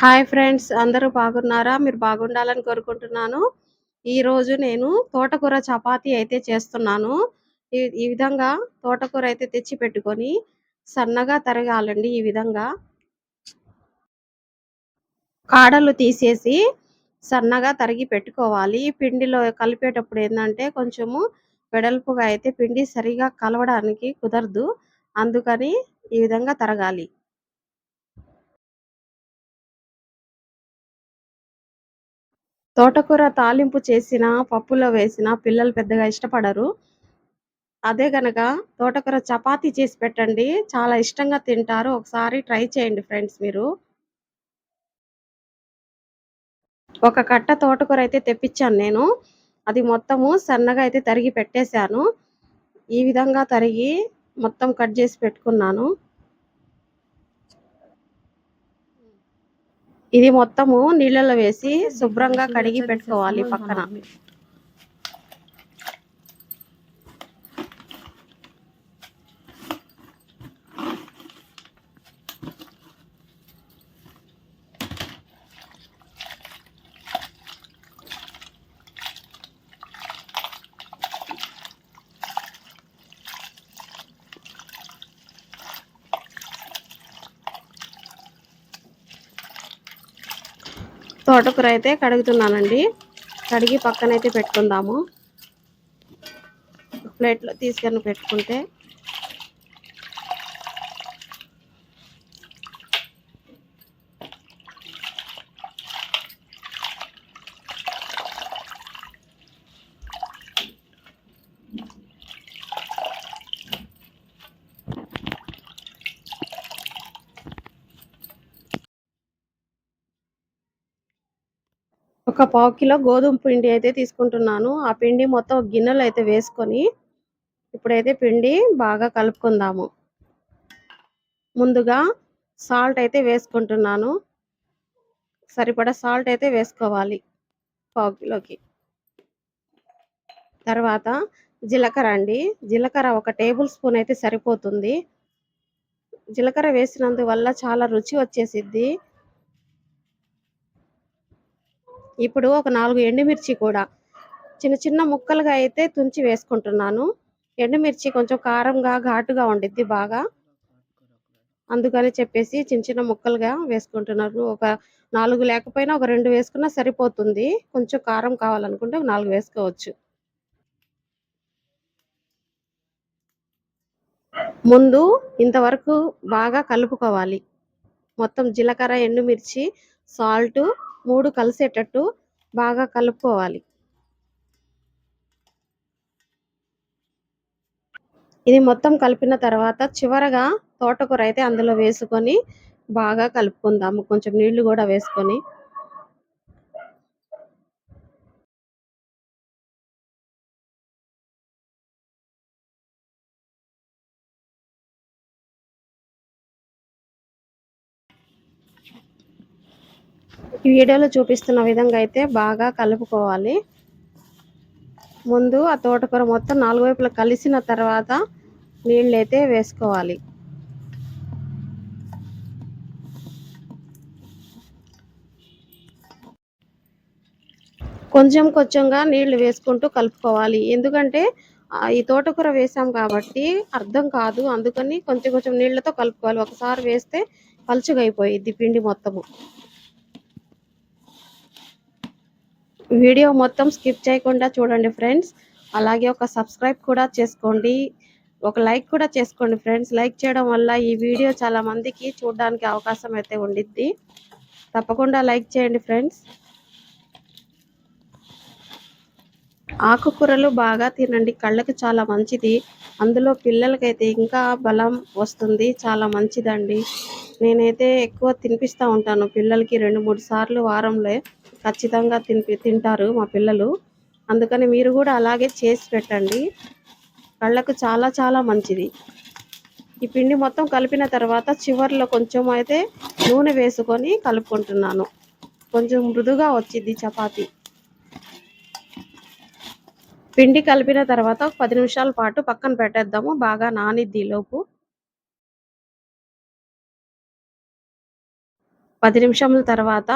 Hi friends అందరూ బాగున్నారా? మీరు బాగుండాలని కోరుకుంటున్నాను. ఈరోజు నేను తోటకూర చపాతీ అయితే చేస్తున్నాను. ఈ ఈ విధంగా తోటకూర అయితే తెచ్చి పెట్టుకొని సన్నగా తరగాలండి ఈ విధంగా. కాడలు తీసేసి సన్నగా తరిగి పెట్టుకోవాలి. పిండిలో కలిపేటప్పుడు ఏంటంటే కొంచెము వెడల్పుగా అయితే పిండి సరిగా కలవడానికి కుదరదు. అందుకని ఈ విధంగా తరగాలి. తోటకూర తాలింపు చేసిన పప్పులో వేసిన పిల్లలు పెద్దగా ఇష్టపడరు. అదే గనక తోటకూర చపాతీ చేసి పెట్టండి. చాలా ఇష్టంగా తింటారు. ఒకసారి ట్రై చేయండి ఫ్రెండ్స్ మీరు. ఒక కట్ట తోటకూర అయితే తెప్పించాను నేను. అది మొత్తము సన్నగా అయితే తరిగి పెట్టేశాను. ఈ విధంగా తరిగి మొత్తం కట్ చేసి పెట్టుకున్నాను. ఇది మొత్తము నీళ్ళలో వేసి శుభ్రంగా కడిగి పెట్టుకోవాలి పక్కన. తోటకూర అయితే కడుగుతున్నానండి. కడిగి పక్కన అయితే పెట్టుకుందాము. ప్లేట్లో తీసుకొని పెట్టుకుంటే ఒక పావు కిలో గోధుమ పిండి అయితే తీసుకుంటున్నాను. ఆ పిండి మొత్తం గిన్నెలు అయితే వేసుకొని ఇప్పుడైతే పిండి బాగా కలుపుకుందాము. ముందుగా సాల్ట్ అయితే వేసుకుంటున్నాను. సరిపడా సాల్ట్ అయితే వేసుకోవాలి పావు కిలోకి. తర్వాత జీలకర్ర అండి. జీలకర్ర ఒక టేబుల్ స్పూన్ అయితే సరిపోతుంది. జీలకర్ర వేసినందువల్ల చాలా రుచి వచ్చేసిద్ది. ఇప్పుడు ఒక నాలుగు ఎండుమిర్చి కూడా చిన్న చిన్న ముక్కలుగా అయితే తుంచి వేసుకుంటున్నాను. ఎండుమిర్చి కొంచెం కారంగా ఘాటుగా ఉండిద్ది బాగా. అందుకని చెప్పేసి చిన్న చిన్న ముక్కలుగా వేసుకుంటున్నారు ఒక నాలుగు లేకపోయినా ఒక రెండు వేసుకున్నా సరిపోతుంది. కొంచెం కారం కావాలనుకుంటే నాలుగు వేసుకోవచ్చు. ముందు ఇంతవరకు బాగా కలుపుకోవాలి. మొత్తం జీలకర్ర ఎండుమిర్చి సాల్ట్ మూడు కలిసేటట్టు బాగా కలుపుకోవాలి. ఇది మొత్తం కలిపిన తర్వాత చివరగా తోటకూర అయితే అందులో వేసుకొని బాగా కలుపుకుందాము. కొంచెం నీళ్ళు కూడా వేసుకొని ఈ వీడియోలో చూపిస్తున్న విధంగా అయితే బాగా కలుపుకోవాలి. ముందు ఆ తోటకూర మొత్తం నాలుగు వైపులా కలిసిన తర్వాత నీళ్ళు అయితే వేసుకోవాలి. కొంచెం కొంచెంగా నీళ్ళు వేసుకుంటూ కలుపుకోవాలి. ఎందుకంటే ఈ తోటకూర వేసాం కాబట్టి అర్థం కాదు. అందుకని కొంచెం కొంచెం నీళ్ళతో కలుపుకోవాలి. ఒకసారి వేస్తే పలుచగా అయిపోయిద్ది పిండి మొత్తము. వీడియో మొత్తం స్కిప్ చేయకుండా చూడండి ఫ్రెండ్స్. అలాగే ఒక సబ్స్క్రైబ్ కూడా చేసుకోండి. ఒక లైక్ కూడా చేసుకోండి ఫ్రెండ్స్. లైక్ చేయడం వల్ల ఈ వీడియో చాలా మందికి చూడడానికి అవకాశం అయితే ఉండిద్ది. తప్పకుండా లైక్ చేయండి ఫ్రెండ్స్. ఆకుకూరలు బాగా తినండి. కళ్ళకి చాలా మంచిది. అందులో పిల్లలకైతే ఇంకా బలం వస్తుంది చాలా మంచిదండి. నేనైతే ఎక్కువ తినిపిస్తూ ఉంటాను. పిల్లలకి రెండు మూడు సార్లు వారంలో ఖచ్చితంగా తినిపి తింటారు మా పిల్లలు. అందుకని మీరు కూడా అలాగే చేసి పెట్టండి. కళ్ళకు చాలా చాలా మంచిది. ఈ పిండి మొత్తం కలిపిన తర్వాత చివరిలో కొంచెం అయితే నూనె వేసుకొని కలుపుకుంటున్నాను. కొంచెం మృదుగా వచ్చింది చపాతీ. పిండి కలిపిన తర్వాత ఒక పది నిమిషాల పాటు పక్కన పెట్టేద్దాము. బాగా నానిద్ది లోపు. పది నిమిషముల తర్వాత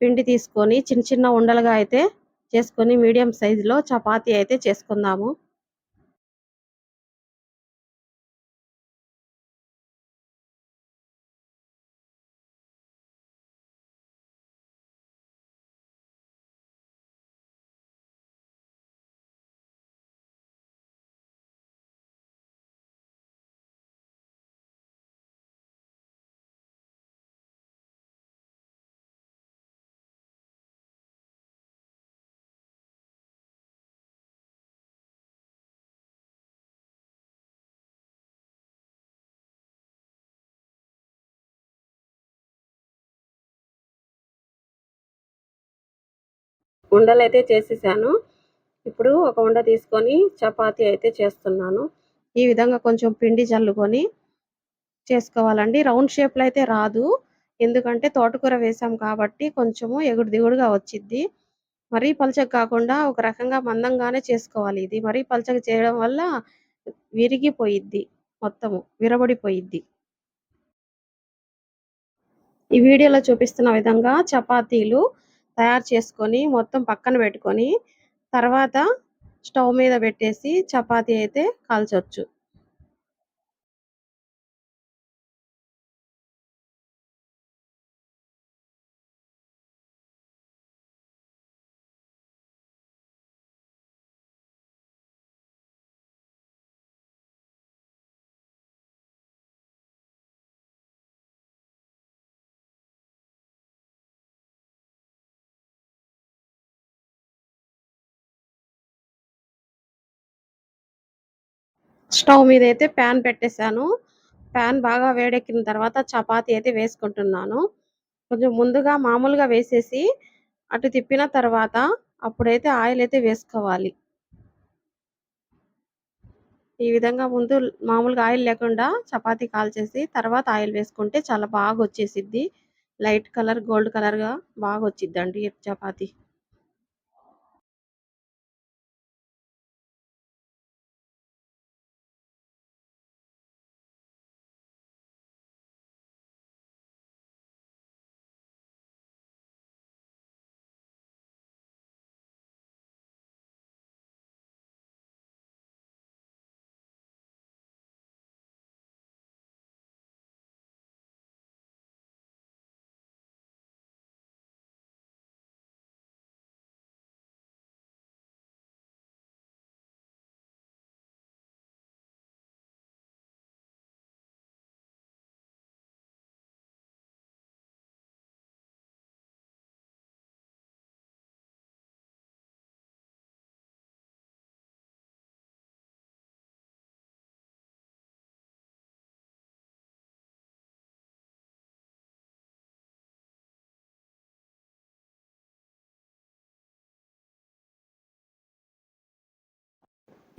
పిండి తీసుకొని చిన్న చిన్న ఉండలుగా అయితే చేసుకొని మీడియం సైజులో చపాతీ అయితే చేసుకుందాము. ఉండలు అయితే చేసేసాను. ఇప్పుడు ఒక ఉండ తీసుకొని చపాతీ అయితే చేస్తున్నాను. ఈ విధంగా కొంచెం పిండి చల్లుకొని చేసుకోవాలండి. రౌండ్ షేప్లో అయితే రాదు. ఎందుకంటే తోటకూర వేసాం కాబట్టి కొంచెము ఎగుడు దిగుడుగా వచ్చిద్ది. మరీ పలచగా కాకుండా ఒక రకంగా మందంగానే చేసుకోవాలి ఇది. మరీ పలచగా చేయడం వల్ల విరిగిపోయిద్ది మొత్తము విరబడిపోయిద్ది. ఈ వీడియోలో చూపిస్తున్న విధంగా చపాతీలు తయారు చేసుకొని మొత్తం పక్కన పెట్టుకొని తర్వాత స్టవ్ మీద పెట్టేసి చపాతీ అయితే కాల్చొచ్చు. స్టవ్ మీద అయితే ప్యాన్ పెట్టేశాను. ప్యాన్ బాగా వేడెక్కిన తర్వాత చపాతీ అయితే వేసుకుంటున్నాను. కొంచెం ముందుగా మామూలుగా వేసేసి అటు తిప్పిన తర్వాత అప్పుడైతే ఆయిల్ అయితే వేసుకోవాలి. ఈ విధంగా ముందు మామూలుగా ఆయిల్ లేకుండా చపాతీ కాల్చేసి తర్వాత ఆయిల్ వేసుకుంటే చాలా బాగా వచ్చేసిద్ది లైట్ కలర్ గోల్డ్ కలర్గా బాగా వచ్చిద్దండి చపాతీ.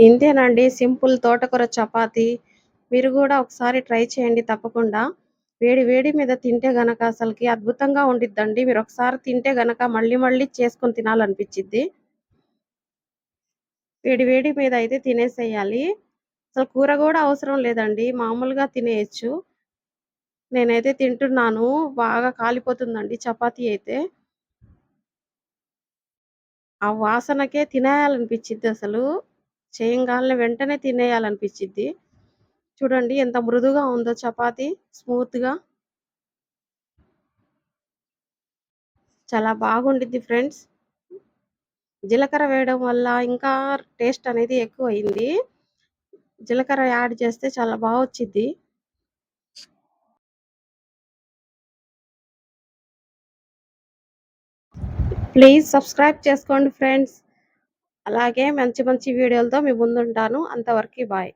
ఇంతేనండి సింపుల్ తోటకూర చపాతి. మీరు కూడా ఒకసారి ట్రై చేయండి తప్పకుండా. వేడి వేడి మీద తింటే గనక అసలుకి అద్భుతంగా ఉండిద్దండి. మీరు ఒకసారి తింటే గనక మళ్ళీ మళ్ళీ చేసుకొని తినాలనిపించిద్ది. వేడి వేడి మీద అయితే తినేసేయాలి. అసలు కూర కూడా అవసరం లేదండి. మామూలుగా తినేయచ్చు. నేనైతే తింటున్నాను. బాగా కాలిపోతుందండి చపాతీ అయితే. ఆ వాసనకే తినేయాలనిపించింది అసలు. చేయంగానే వెంటనే తినేయాలనిపించింది చూడండి ఎంత మృదుగా ఉందో చపాతి స్మూత్గా. చాలా బాగుండిద్ది ఫ్రెండ్స్. జీలకర్ర వేయడం వల్ల ఇంకా టేస్ట్ అనేది ఎక్కువ అయింది జీలకర్ర యాడ్ చేస్తే చాలా బాగా వచ్చిద్ది ప్లీజ్ సబ్స్క్రైబ్ చేసుకోండి ఫ్రెండ్స్. అలాగే మంచి మంచి వీడియోలతో మీ ముందుంటాను. అంతవరకు బాయ్.